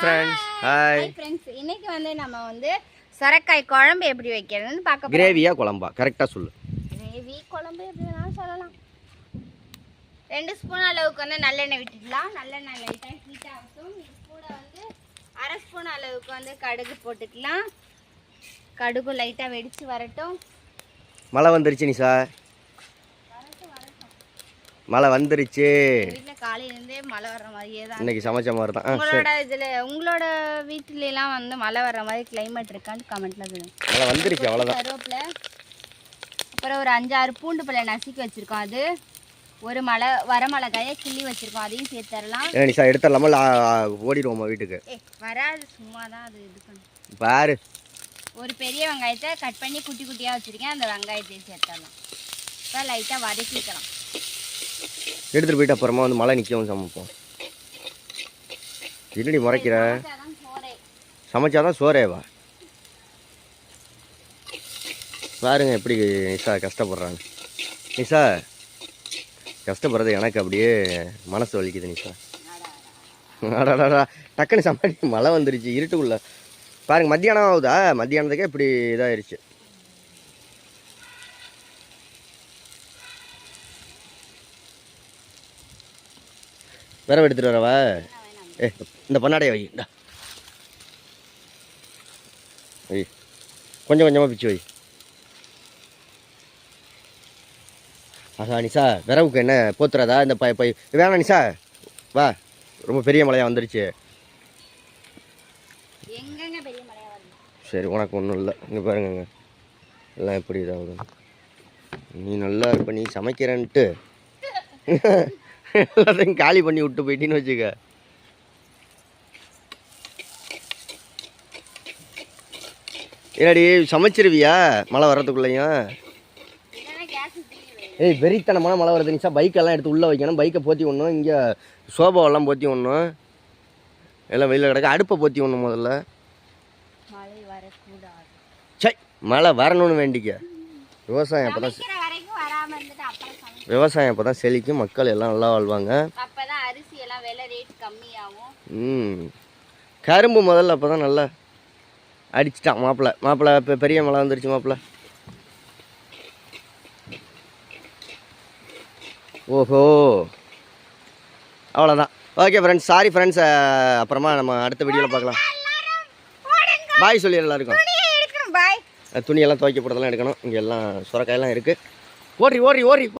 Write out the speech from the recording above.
Friends hi friends இன்னைக்கு வந்து நம்ம வந்து சொரக்காய் குழம்பு எப்படி வைக்கிறதுன்னு பார்க்க கிரேவியா குழம்பா? கரெக்டாக சொல்லு. கிரேவி குழம்பு எப்படி வேணாலும் சொல்லலாம். ரெண்டு ஸ்பூன் அளவுக்கு வந்து நல்லெண்ணெய் விட்டுக்கலாம். நல்லெண்ணெய் லைட்டாக ஹீட் இது கூட வந்து அரை ஸ்பூன் அளவுக்கு வந்து கடுகு போட்டுக்கலாம். கடுகு லைட்டாக வெடிச்சு வரட்டும். மழை வந்துருச்சு நிஷா மழை வந்துருச்சு. காலையிலேருந்தே மழை வர்ற மாதிரியே தான் இன்னைக்கு சமைச்ச மாதிரி தான் உங்களோட இதில் உங்களோட வீட்டிலலாம் வந்து மழை வர்ற மாதிரி கிளைமேட் இருக்கான்னு கமெண்ட்டில் மழை வந்துருச்சு அவ்வளோதான் கருவேப்பிலை அப்புறம் ஒரு அஞ்சாறு பூண்டு பழ நசுக்கி வச்சிருக்கோம் அது. ஒரு மலை வரமிளகாயை கிள்ளி வச்சிருக்கோம் அதையும் சேர்த்து தரலாம். ஏன் நிஷா எடுத்துடலாமா? இல்லை ஓடிடுவோமா வீட்டுக்கு? வராது சும்மா தான் அது இது பாரு. ஒரு பெரிய வெங்காயத்தை கட் பண்ணி குட்டி குட்டியாக வச்சுருக்கேன். அந்த வெங்காயத்தையும் சேர்த்துடலாம் இப்போ லைட்டாக வதக்கிக்கலாம். எடுத்துகிட்டு போயிட்டு அப்புறமா வந்து மழை நிற்கவும் சமைப்போம். என்னடி முறைக்கிற? சமைச்சாதான் சோறேவா? பாருங்க எப்படி நிஷா கஷ்டப்படுறாங்க. நிஷா கஷ்டப்படுறது எனக்கு அப்படியே மனசு வலிக்குது நிஷா. அடாடா டக்குன்னு சமாளி மழை வந்துருச்சு இருட்டுக்குள்ள. பாருங்க மத்தியானம் ஆகுதா? மத்தியானத்துக்கே இப்படி இதாயிருச்சு. விரவு எடுத்துட்டு வரவா? ஏ இந்த பண்ணாடையை வை. இந்தா. வை. கொஞ்சம் கொஞ்சமாக பிச்சு வை. ஆஹா நிஷா விரவுக்கு என்ன போத்துறதா? இந்த பை பை. வேணாம் நிஷா. வா. ரொம்ப பெரிய மழையாக வந்துருச்சு. சரி உனக்கு ஒன்றும் இல்லை. இங்கே பாருங்கங்க. எல்லாம் எப்படி இதாகுது நீ நல்லா இருப்ப நீ சமைக்கிறேன்ட்டு. எல்லாத்தையும் காலி பண்ணி விட்டு போயிட்டின்னு வச்சுக்க. என்னடி சமைச்சிருவியா மழை வர்றதுக்குள்ளேயும்? ஏய் வெறித்தனமான மழை வருது நிஷா பைக்கெல்லாம் எடுத்து உள்ளே வைக்கணும். பைக்கை போற்றி விடணும். இங்கே சோபாவெல்லாம் போற்றி விடணும். எல்லாம் வெளியில் கிடக்க. அடுப்பை போற்றி விடணும் முதல்ல. மழை வரக்கூடாது. சை மழை வரணும்னு வேண்டிக்க. விவசாயம் அப்போ தான் விவசாயம் அப்போ தான் செழிக்கும் மக்கள் எல்லாம் நல்லா வாழ்வாங்க. அப்போ தான் அரிசி எல்லாம் விலை ரேட் கம்மியாகும். ம். கரும்பு முதல்ல அப்போ தான் நல்லா அடிச்சிட்டான் மாப்பிள்ளை மாப்பிள்ளை இப்போ பெரிய மழை வந்துருச்சு மாப்பிள்ளை ஓஹோ. அவ்வளோதான் ஓகே ஃப்ரெண்ட்ஸ் சாரி ஃப்ரெண்ட்ஸ் அப்புறமா நம்ம அடுத்த வீடியோவில் பார்க்கலாம். பாய் சொல்லி எல்லாருக்கும். எடுக்கணும் பாய் துணியெல்லாம் துவைக்க எடுக்கணும். இங்கே எல்லாம் சுரக்காயெல்லாம் இருக்குது ஓடி ஓடி ஓடி